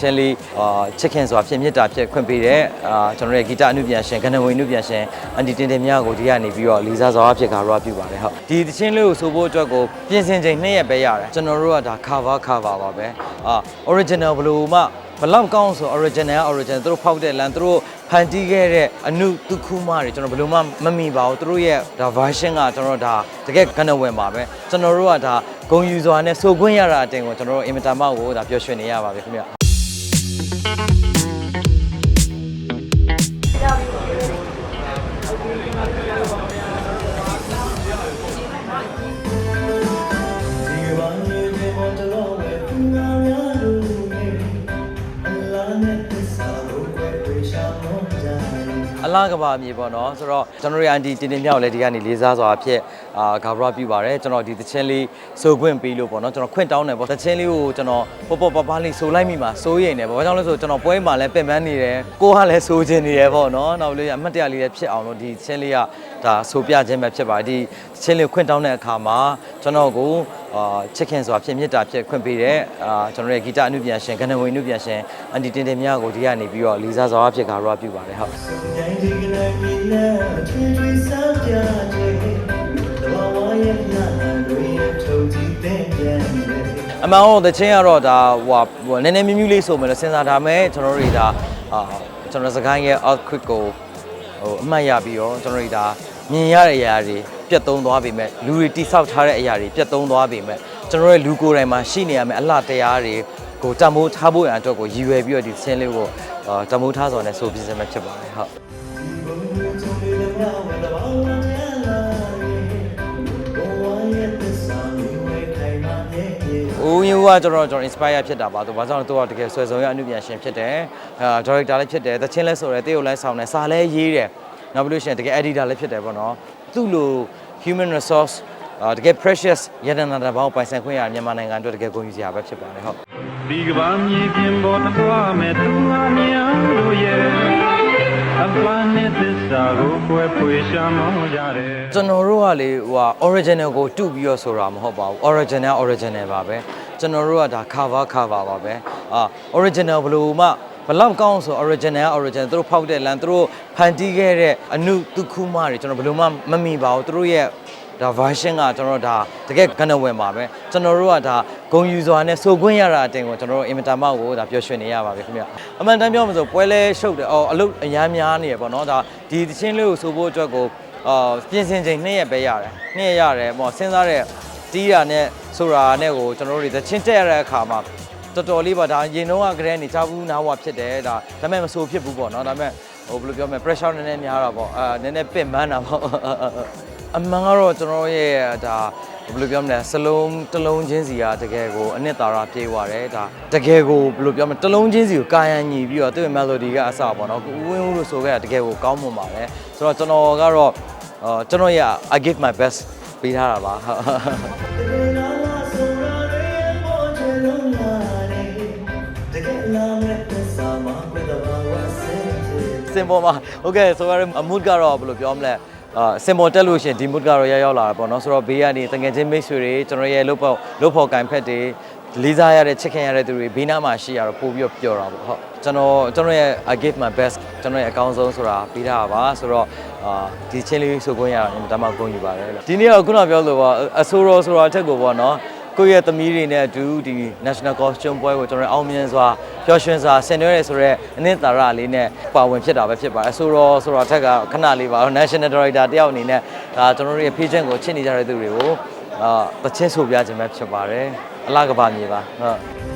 ချင်းလေးအာချစ်ခင်စွာဖြစ်မြတ်တာဖြစ်ခွင့်ပေးတဲ့အာကျွန်တော်ရဲ့ဂီတအနုပြန်ရှင်ကဏ္ဍဝင်အနုပြန်ရှင်အန်တီတင်တင်မြကိုဒီကနေပြီးတော့လေးစားစွာဖြစ်ကာရောပြုပါတယ်ဟုတ်ဒီသချင်းလေးကိုဆိုဖို့အတွက်ကိုပြင်ဆင်ချိန်နှစ်ရက်ပဲရတယ်ကျွန်တော်တို့ကဒါ cover cover ပါပဲအာ original ဘယ်လို့မှဘလောက်ကောင်းဆို original original သူတို့ဖောက်တဲ့လမ်းသူတို့ဖန်တီးခဲ့တဲ့အနုတုခုမတွေကျွန်တော်ဘယ်လို့မှမမိပါဘူးသူတို့ရဲ့ဒါ version ကကျွန်တော်တို့ဒါတကယ်ကဏ္ဍဝင်ပါပဲကျွန်တော်တို့ကဒါဂုံယူစွာနဲ့ဆိုခွင့်ရတာအတင်ကိုကျွန်တော်တို့အင်မတန်မှကိုဒါပျော်ရွှင်နေရပါပြီခင်ဗျ ဒီ အလားကဘာမြေပေါ့နော်ဆိုတော့ကျွန်တော်တို့ရအန်တီတင်းတင်းမြောက်လည်းဒီကနေလေးစားစွာအဖြစ်အာဂါဘရပြုပါတယ်ကျွန်တော်ဒီသချင်းလေးဆိုခွင့်ပေးလို့ပေါ့နော်ကျွန်တော်ခွင့်တောင်းတယ်ပေါ့သချင်းလေးကိုကျွန်တော်ပေါ့ပေါ့ပပလေးဆိုလိုက်မိမှာစိုးရိမ်တယ်ပေါ့ဘာကြောင့်လဲဆိုကျွန်တော်ပွဲမှာလည်းပင်ပန်းနေတယ်ကိုကလည်းဆိုခြင်းနေတယ်ပေါ့နော်နောက်လေးအမှတ်တရလေးလည်းဖြစ်အောင်လို့ဒီသချင်းလေးကဒါဆိုပြခြင်းပဲဖြစ်ပါတယ်ဒီသချင်းလေးကိုခွင့်တောင်းတဲ့အခါမှာကျွန်တော်ကို အာချစ်ခင်စွာဖြစ်မြတ်တာဖြစ်ခွင့်ပေးတဲ့အာကျွန်တော်ရဲ့ဂီတအနုပြန်ရှင်ကဏ္ဍဝင်အနုပြန်ရှင်အန်တီတင်းတင်းမြကိုဒီကနေပြီးတော့လေးစားစွာအဖြစ်ဂါဘရပြုပါတယ်ဟုတ်ကြိုင်ဒီကနေ့မြင်လဲထွေထွေစမ်းပြတယ်တဘာဝရဲ့နာတွေရဲ့ထုံကြည့်တဲ့ပြန်တယ်အမှန်တော့တချင်းကတော့ဒါဟိုဟိုနည်းနည်းမြမြလေးဆိုမယ်လို့စဉ်းစားထားမယ်ကျွန်တော်တို့တွေဒါအာကျွန်တော်စကိုင်းရဲ့ earthquake ကိုဟိုအမှတ်ရပြီးတော့ကျွန်တော်တို့ဒါမြင်ရတဲ့အရာတွေ ပြတ်သုံးသွားပြီမဲ့လူတွေတိဆောက်ထားတဲ့အရာတွေပြတ်သုံးသွားပြီမဲ့ကျွန်တော်ရဲ့လူကိုယ်တိုင်မှာရှိနေရမယ်အလှတရားတွေကိုတမိုးထားဖို့ရန်အတွက်ကိုရည်ရွယ်ပြီးတော့ဒီသင်းလေးကိုအာတမိုးထားစော်နဲ့ဆိုပြစမဲ့ဖြစ်ပါတယ်ဟုတ်ဒီဘုံကိုချုံလေးလည်းမဝဲတဘာဝရဲ့နာဘဝရဲ့သစ္စာမျိုးဝဲခိုင်မာနေရဲ့ဦးယူကကျွန်တော်ကျွန်တော် inspire ဖြစ်တာပါသူဘာကြောင့်လဲသူကတကယ်ဆွဲဆောင်ရအမှုပြန်ရှင်ဖြစ်တယ်အာ director လည်းဖြစ်တယ်သချင်းလည်းဆိုတယ်တေးရုပ်လည်းဆောင်တယ်စာလည်းရေးတယ် နောက်ပြီးလို့ရှိရင်တကယ် editor လည်းဖြစ်တယ်ပေါ့နော်သူ့လို human resource အာတကယ် precious ရတနာတစ်ပေါင်းပိုင်ဆိုင်ခွင့်ရမြန်မာနိုင်ငံအတွက်တကယ်ဂုဏ်ယူစရာပဲဖြစ်ပါတယ်ဟုတ်ဒီကဘာမြေပြင်ပေါ်သွားမဲ့သူအများတို့ရဲ့အပန်းနဲ့သစ္စာကိုကွယ်ဖွေရှာမောကြတယ်ကျွန်တော်တို့ကလေဟိုဟာ original ကိုတုပြီးတော့ဆိုတာမဟုတ်ပါဘူး original original ပါပဲကျွန်တော်တို့ကဒါ cover cover ပါပဲအာ original ဘယ်လို့မှဘလောက်ကောင်းဆို original original သူတို့ဖောက်တဲ့လမ်းသူတို့ ဖန်တီးခဲ့တဲ့အနုတုခုမတွေကျွန်တော်ဘယ်လို့မှမမိပါဘူးသူတို့ရဲ့ဒါ version ကကျွန်တော်တို့ဒါတကယ်ကဏ္ဍဝင်ပါပဲကျွန်တော်တို့ကဒါဂုံယူစွာနဲ့ဆိုခွင့်ရတာအတင်ကိုကျွန်တော်တို့အင်မတန်မှကိုဒါပျော်ရွှင်နေရပါပြီခင်ဗျအမှန်တမ်းပြောမှဆိုပွဲလဲရှုပ်တယ်အော်အလုပ်အများများနေရပေါ့နော်ဒါဒီသချင်းလေးကိုဆိုဖို့အတွက်ကိုအာပြင်ဆင်ချိန်နှစ်ရက်ပဲရတယ်နှစ်ရက်ရတယ်ပေါ့စဉ်းစားတဲ့တီးတာနဲ့ဆိုတာနဲ့ကိုကျွန်တော်တို့တွေသချင်းတက်ရတဲ့အခါမှာတော်တော်လေးပါဒါရင်တော့ကကလေးနေချဘူးနားဝဖြစ်တယ်ဒါဒါပေမဲ့မဆိုဖြစ်ဘူးပေါ့နော်ဒါပေမဲ့ ဟိုဘယ်လိုပြောမလဲ pressure နည်းနည်းများတာပေါ့အာနည်းနည်းပင်ပန်းတာပေါ့အမှန်ကတော့ကျွန်တော်ရဲ့ဒါဘယ်လိုပြောမလဲစလုံးတစ်လုံးချင်းစီကတကယ်ကိုအနှစ်သာရပြေးသွားတယ်ဒါတကယ်ကိုဘယ်လိုပြောမလဲတစ်လုံးချင်းစီကိုကာယံညီပြီးတော့သူ့ရဲ့ melody ကအစပေါ့နော်ကိုဦးဝင်းဦးလို့ဆိုခဲ့တာတကယ်ကိုကောင်းမွန်ပါတယ်ဆိုတော့ကျွန်တော်ကတော့အာကျွန်တော်ရ I give my best ပေးထားတာပါဟုတ်ဒီနာလာဆိုတာရဲ့ပေါ်ချင်လုံးလာတယ်တ စင်ပေါ်မှာဟုတ်ကဲ့ဆိုတော့အမှုကတော့ဘယ်လိုပြောမလဲအာစင်ပေါ်တက်လို့ရှင်ဒီ mood ကတော့ရောက်ရောက်လာတာပေါ့နော်ဆိုတော့ဘေးကနေတငယ်ချင်းမိတ်ဆွေတွေကျွန်တော်ရဲ့လုပ်ဖို့လုပ်ဖို့ကန်ဖက်တွေလေးစားရတဲ့ချစ်ခင်ရတဲ့သူတွေဘေးနားမှာရှိရတော့ပို့ပြီးတော့ပျော်တာပေါ့ဟုတ်ကျွန်တော်ကျွန်တော်ရဲ့ I give my best ကျွန်တော်ရဲ့အကောင်းဆုံးဆိုတာပေးထားပါဆိုတော့အာဒီချင်းလေးဆိုခွင့်ရတာအင်တာမဂုဏ်ယူပါတယ်ဒီနေ့တော့ခုနပြောလို့ပေါ့အဆိုးရောဆိုတာအထက်ကိုပေါ့နော် ကိုယ့်ရဲ့သမီးတွေနဲ့အတူဒီ national costume ပွဲကိုကျွန်တော်အောင်မြင်စွာပျော်ရွှင်စွာဆင်နွှဲရဲဆိုတော့အနှစ်သာရလေးနဲ့ပါဝင်ဖြစ်တာပဲဖြစ်ပါတယ်ဆိုတော့ဆိုတော့အထက်ကခဏလေးပါတော့ national director တယောက်အနေနဲ့ဒါကျွန်တော်တို့ရဲ့ patient ကိုချစ်နေကြတဲ့သူတွေကိုအာတချင်းဆိုပြခြင်းပဲဖြစ်ပါတယ်အလားကဘာမြေပါဟုတ်